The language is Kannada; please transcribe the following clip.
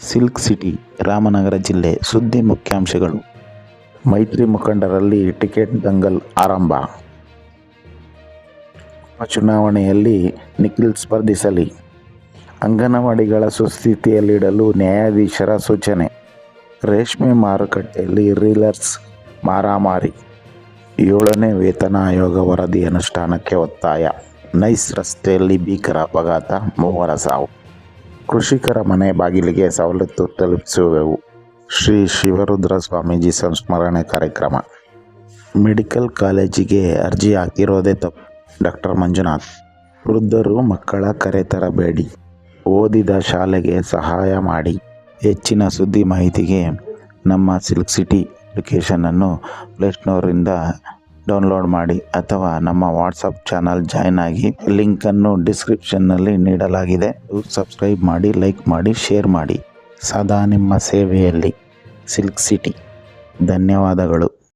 ಸಿಲ್ಕ್ ಸಿಟಿ, ರಾಮನಗರ ಜಿಲ್ಲೆ ಸುದ್ದಿ ಮುಖ್ಯಾಂಶಗಳು. ಮೈತ್ರಿ ಮುಖಂಡರಲ್ಲಿ ಟಿಕೆಟ್ ದಂಗಲ್ ಆರಂಭ. ಉಪಚುನಾವಣೆಯಲ್ಲಿ ನಿಖಿಲ್ ಸ್ಪರ್ಧಿಸಲಿ. ಅಂಗನವಾಡಿಗಳ ಸುಸ್ಥಿತಿಯಲ್ಲಿಡಲು ನ್ಯಾಯಾಧೀಶರ ಸೂಚನೆ. ರೇಷ್ಮೆ ಮಾರುಕಟ್ಟೆಯಲ್ಲಿ ರೀಲರ್ಸ್ ಮಾರಾಮಾರಿ. ಏಳನೇ ವೇತನ ಆಯೋಗ ವರದಿ ಅನುಷ್ಠಾನಕ್ಕೆ ಒತ್ತಾಯ. ನೈಸ್ ರಸ್ತೆಯಲ್ಲಿ ಭೀಕರ ಅಪಘಾತ ಮೂವರ ಸಾವು. ಕೃಷಿಕರ ಮನೆ ಬಾಗಿಲಿಗೆ ಸವಲತ್ತು ತಲುಪಿಸುವೆವು. ಶ್ರೀ ಶಿವರುದ್ರ ಸ್ವಾಮೀಜಿ ಸಂಸ್ಮರಣೆ ಕಾರ್ಯಕ್ರಮ. ಮೆಡಿಕಲ್ ಕಾಲೇಜಿಗೆ ಅರ್ಜಿ ಹಾಕಿರೋದೇ ತಪ್ಪು. ಡಾಕ್ಟರ್ ಮಂಜುನಾಥ್, ವೃದ್ಧರು ಮಕ್ಕಳ ಕರೆ ತರಬೇಡಿ. ಓದಿದ ಶಾಲೆಗೆ ಸಹಾಯ ಮಾಡಿ. ಹೆಚ್ಚಿನ ಸುದ್ದಿ ಮಾಹಿತಿಗೆ ನಮ್ಮ ಸಿಲ್ಕ್ ಸಿಟಿ ಅಪ್ಲಿಕೇಶನನ್ನು ಪ್ಲೇಸ್ಟೋರಿಂದ ಡೌನ್ಲೋಡ್ ಮಾಡಿ ಅಥವಾ ನಮ್ಮ ವಾಟ್ಸಪ್ ಚಾನಲ್ ಜಾಯ್ನ್ ಆಗಿ ಲಿಂಕನ್ನು ಡಿಸ್ಕ್ರಿಪ್ಷನ್ನಲ್ಲಿ ನೀಡಲಾಗಿದೆ. ಸಬ್ಸ್ಕ್ರೈಬ್ ಮಾಡಿ, ಲೈಕ್ ಮಾಡಿ, ಶೇರ್ ಮಾಡಿ. ಸದಾ ನಿಮ್ಮ ಸೇವೆಯಲ್ಲಿ. Silk city. ಧನ್ಯವಾದಗಳು.